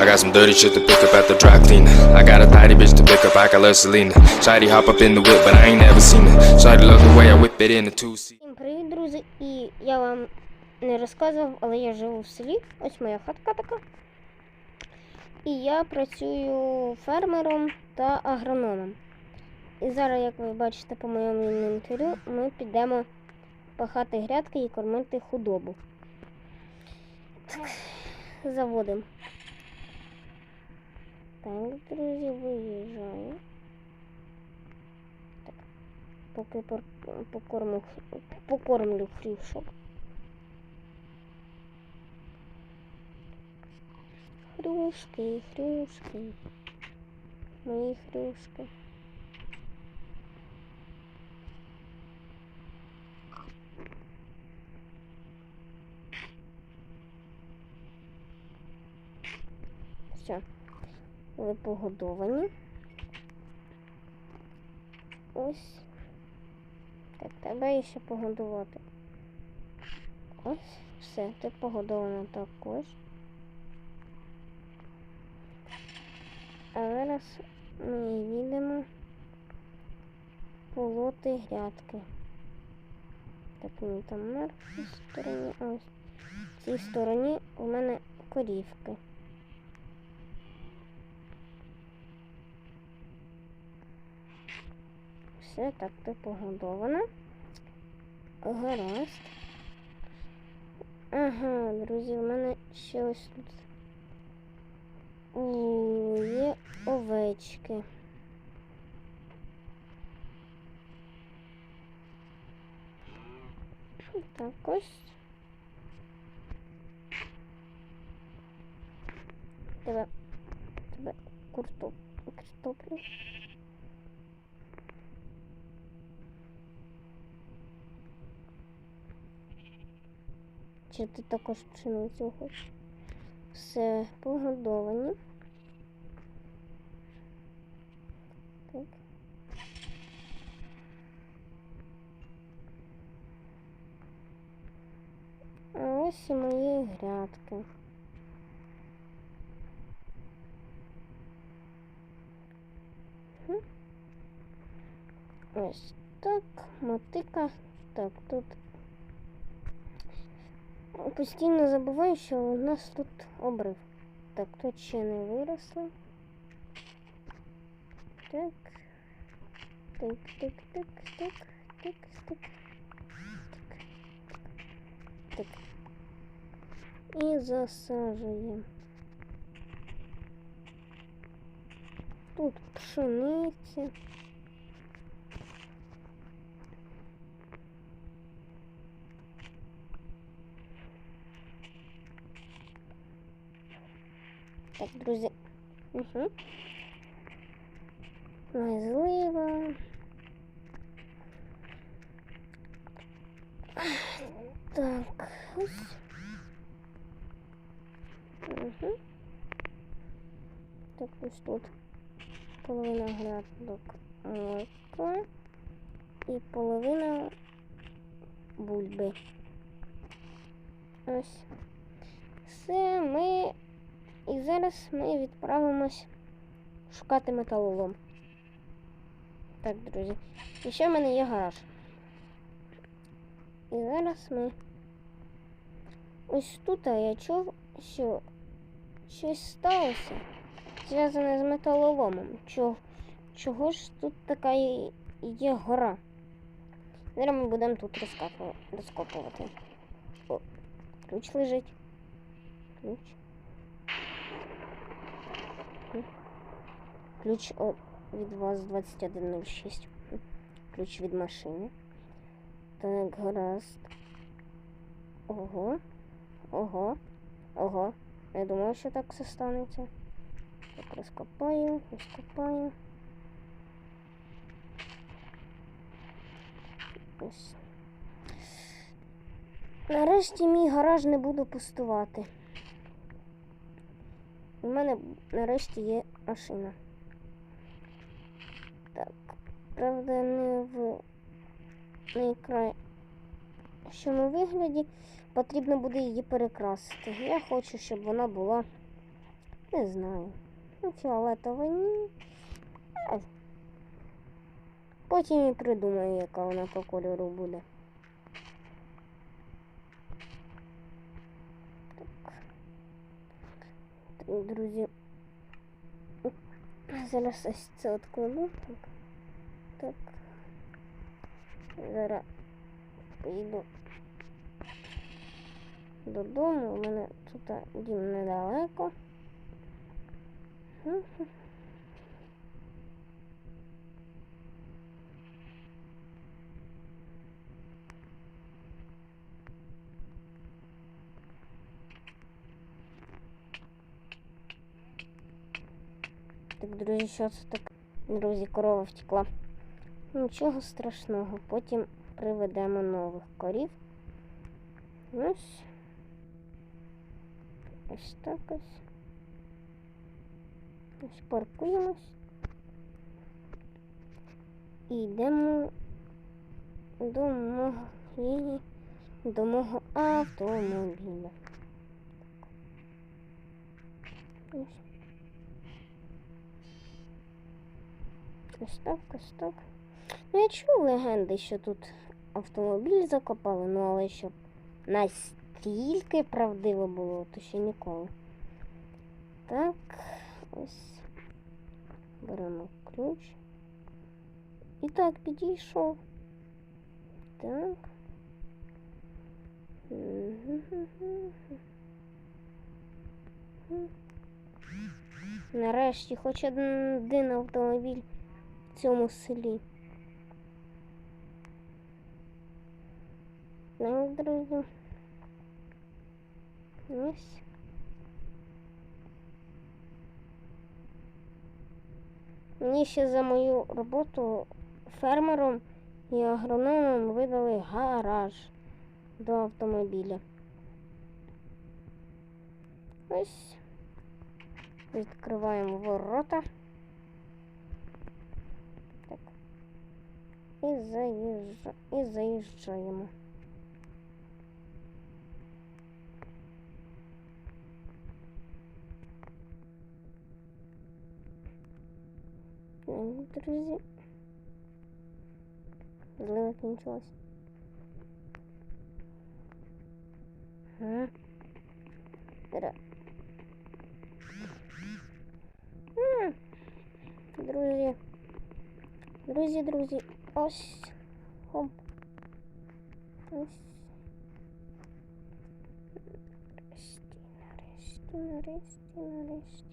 I got some dirty shit to pick up at the dry clean. I got a tidy bitch to pick up, I got love Selena. Shady hop up in the whip, but I ain't never seen it. Shady love the way I whip it in the two seat. Всім привіт, друзі! І я вам не розказував, але я живу в селі. Ось моя хатка така. І я працюю фермером та агрономом. І зараз, як ви бачите по моєму інвентарю, ми підемо пахати грядки і кормити худобу. Так, заводимо. Так, друзі, виїжджаю. Так, поки покорму, покормлю хрюшок. Хрюшки, хрюшки. Мої хрюшки. Все. Ви погодовані. Ось. Так, тебе ще погодувати. Ось, все, ти погодована також. А зараз ми їдемо полоти грядки. Так, мені там на цій стороні, ось в цій стороні у мене корівки. Все, так, ти погодована. Гаразд. Ага, друзі, у мене ще ось тут є овечки. Так ось. Тебе, тебе куртоп, картоплю. Чи ти також пшеницю хочеш? Все, погодовані. Так. А ось і мої грядки. Ось так, мотика. Так, тут постійно забуваю, що у нас тут обрив. Так, тут ще не виросло. Так. Так, так, так, так, так, так. Так. Так. І засаджуємо. Тут пшениця. Так, друзі. Угу. Можливо. Так, ось. Угу. Так, ось тут половина грядок морква і половина бульби. Ось. Все, ми і зараз ми відправимось шукати металолом. Так, друзі. І ще в мене є гараж. І зараз ми ось тут я чув, що щось сталося зв'язане з металоломом. Чого, чого ж тут така є, гора? Зараз ми будемо тут розкопувати. О, ключ лежить. Ключ. Ключ від вас 2106. Ключ від машини. Так, гаразд. Ого. Ого. Ого. Я думав, що так все станеться. Так, розкопаю, розкопаю. Ось. Нарешті мій гараж не буду пустувати. У мене нарешті є машина. Так, правда, не в найкращому вигляді. Потрібно буде її перекрасити. Я хочу, щоб вона була Не знаю. Ну, фіолетова ні. Е. Потім і придумаю, яка вона по кольору буде. Друзі. Зараз ось це откладу. Так. Так. Зараз поїду додому. У мене тут дім недалеко. Так, друзі, що це так? Друзі, корова втекла. Нічого страшного. Потім приведемо нових корів. Ось. Ось так ось. Ось паркуємось. І йдемо до мого, до мого автомобіля. Ось. Ось так. Ну, я чув легенди, що тут автомобіль закопали, ну але щоб настільки правдиво було, то ще ніколи. Так, ось. Беремо ключ. І так, підійшов. Так. Нарешті хоч один, автомобіль цьому селі. Ну, друзі. Ось. Мені ще за мою роботу фермером і агрономом видали гараж до автомобіля. Ось. Відкриваємо ворота. І, заїжджа... і заїжджаємо. Друзі. Злива кінчилась. Ага. Друзі, друзі. Ось. Хоп. Ось. Нарешті, нарешті, нарешті.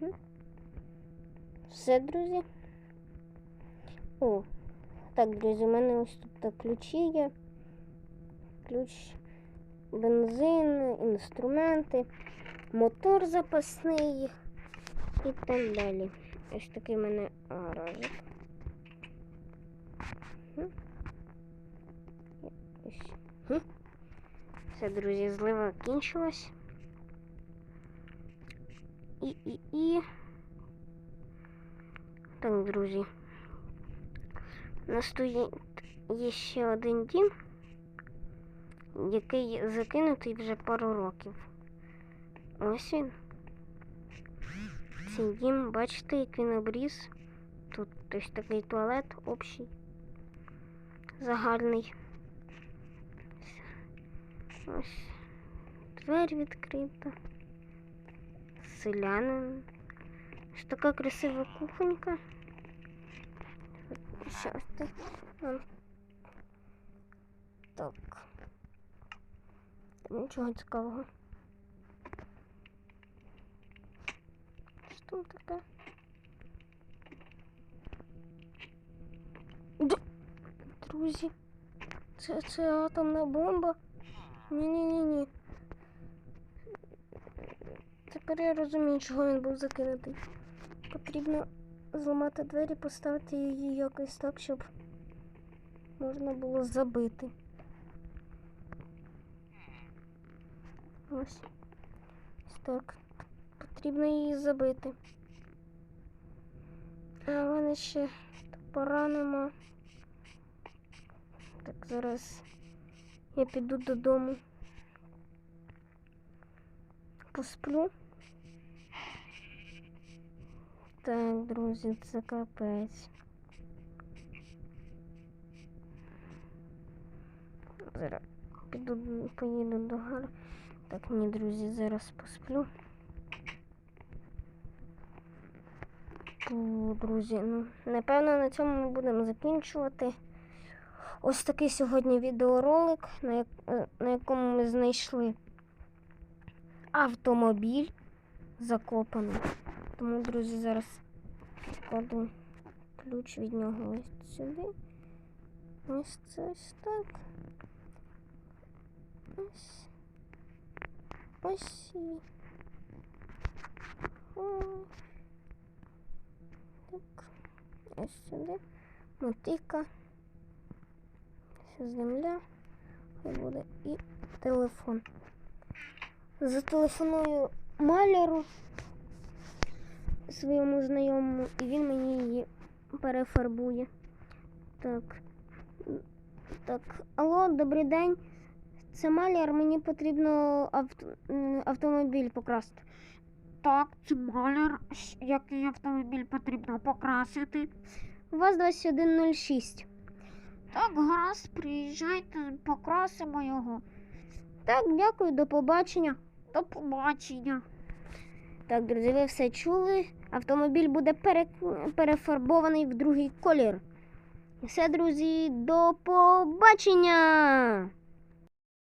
Так. Все, друзі. О, так, друзі, у мене ось тут ключі є. Ключ, бензин, інструменти, мотор запасний і так далі. Ось такий в мене гаражик. Все, друзі, злива кінчилась. І, і, і. Так, друзі. Нас тут є, ще один дім, який закинутий вже пару років. Ось він. Цей дім, бачите, як він обріз. Тут ось такий туалет общий, загальний. Ось двері відкрита. Селянин. Ось така красива кухонька. Ось так. Там Нічого цікавого. Що там таке? Друзі, це, це атомна бомба. Ні-ні-ні-ні. Тепер я розумію, чого він був закинутий. Потрібно зламати двері, поставити її якось так, щоб можна було забити. Ось. Ось так. Потрібно її забити. А в мене ще топора нема. Так, зараз я піду додому. Посплю. Так, друзі, це капець. Зараз піду, поїду до гар. Так, ні, друзі, зараз посплю. Фу, друзі, ну, напевно, на цьому ми будемо закінчувати. Ось такий сьогодні відеоролик, на, як, е, на якому ми знайшли автомобіль закопаний. Тому, друзі, зараз кладу ключ від нього ось сюди. Ось це ось так. Ось. Ось. і-. Так. Ось сюди. Мотика. Земля. Буде і телефон. Зателефоную маляру своєму знайомому, і він мені її перефарбує. Так. Так, алло, добрий день. Це маляр, мені потрібно авто, автомобіль покрасти. Так, це маляр. Який автомобіль потрібно покрасити? У вас 2106. Так, гаразд, приїжджайте, покрасимо його. Так, дякую, до побачення. До побачення. Так, друзі, ви все чули. Автомобіль буде пере... перефарбований в другий колір. Все, друзі, до побачення!